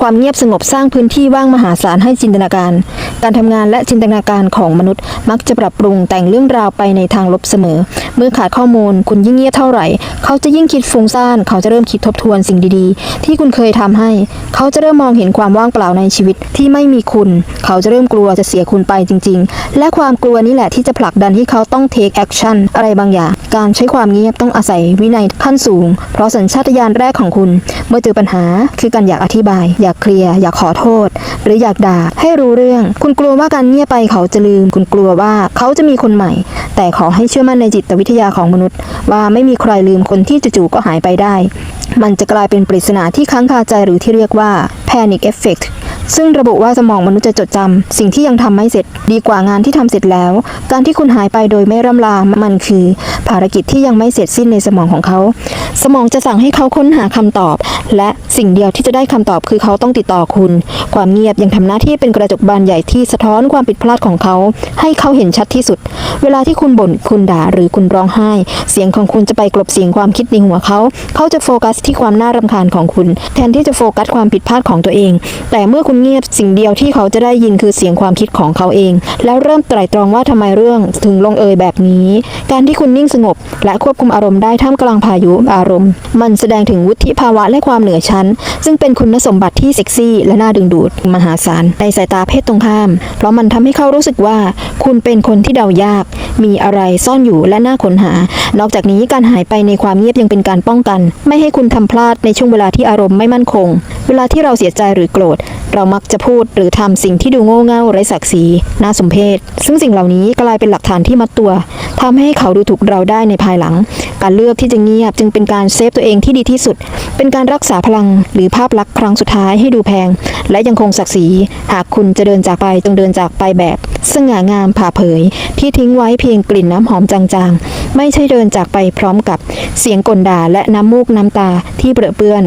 ความเงียบสงบสร้างพื้นที่ว่างมหาศาลให้จินตนาการ การทำงานและจินตนาการของมนุษย์ มักจะปรับปรุงแต่งเรื่องราวไปในทางลบเสมอ เมื่อขาดข้อมูลคุณยิ่งเงียบเท่าไหร่ เขาจะยิ่งคิดฟุ้งซ่าน เขาจะเริ่มคิดทบทวนสิ่งดีๆ ที่คุณเคยทำให้ เขาจะเริ่มมองเห็นความว่างเปล่าในชีวิตที่ไม่มีคุณ เขาจะเริ่มกลัวจะเสียคุณไปจริง ๆ และความกลัวนี่แหละที่จะผลักดันให้เขาต้อง take action อะไรบางอย่าง การใช้ความเงียบต้องอาศัยวินัยขั้นสูง เพราะสัญชาตญาณแรกของคุณ เมื่อเจอปัญหาคือการอยากอธิบายอยากากเคลียร์อยากขอโทษ หรืออยากด่าให้รู้เรื่อง คุณกลัวว่าการเงียบไปเขาจะลืม คุณกลัวว่าเขาจะมีคนใหม่ แต่ขอให้เชื่อมั่นในจิตวิทยาของมนุษย์ ว่าไม่มีใครลืมคนที่จู่ๆก็หายไปได้ มันจะกลายเป็นปริศนาที่ค้างคาใจหรือที่เรียกว่า panic effect ซึ่งระบุว่าสมองมนุษย์จะจดจำสิ่งที่ยังทำไม่เสร็จ ดีกว่างานที่ทำเสร็จแล้ว การที่คุณหายไปโดยไม่ร่ำลา มันคือ ภารกิจที่ยังไม่เสร็จสิ้นในสมองของเขา สมองจะสั่งให้เขาค้นหาคำตอบ และสิ่งเดียวที่จะได้คำตอบคือเขาต้องติดต่อคุณ ความเงียบยังทำหน้าที่เป็นกระจกบานใหญ่ที่สะท้อนความผิดพลาดของเขา ให้เขาเห็นชัดที่สุด เวลาที่คุณบ่นคุณด่าหรือคุณร้องไห้ เสียงของคุณจะไปกลบเสียงความคิดในหัวเขา เขาจะโฟกัสที่ความน่ารำคาญของคุณ แทนที่จะโฟกัสความผิดพลาดของตัวเอง แต่เมื่อคุณเงียบสิ่งเดียวที่เขาจะได้ยินคือเสียงความคิดของเขาเอง แล้วเริ่มไตร่ตรองว่าทำไมเรื่องถึงลงเอยแบบนี้ การที่คุณนิ่งสงบ และควบคุมอารมณ์ได้ท่ามกลางพายุอารมณ์ มันแสดงถึงวุฒิภาวะและความเหนือชั้น ซึ่งเป็นคุณสมบัติที่เซ็กซี่ และน่าดึงดูดมหาศาลในสายตาเพศตรงข้าม เพราะมันทำให้เขารู้สึกว่า คุณเป็นคนที่เดายาก มีอะไรซ่อนอยู่และน่าค้นหา นอกจากนี้การหายไปในความเงียบยังเป็นการป้องกัน ไม่ให้คุณทำพลาดในช่วงเวลาที่อารมณ์ไม่มั่นคง เวลาที่เราเสียใจหรือโกรธ เรามักจะพูดหรือทำสิ่งที่ดูโง่เง่าไร้ศักดิ์ศรีน่าสมเพชซึ่งสิ่งเหล่านี้กลายเป็นหลักฐานที่มัดตัวทำให้เขาดูถูกเราได้ในภายหลัง การเลือกที่จะเงียบจึงเป็นการเซฟตัวเองที่ดีที่สุด เป็นการรักษาพลังหรือภาพลักษณ์ครั้งสุดท้ายให้ดูแพง และยังคงศักดิ์ศรี หากคุณจะเดินจากไปจงเดินจากไปแบบ สง่างามผ่าเผย ที่ทิ้งไว้เพียงกลิ่นน้ำหอมจางๆ ไม่ใช่เดินจากไปพร้อมกับเสียงกลด่าและน้ำมูกน้ำตาที่เปรอะเปื้อน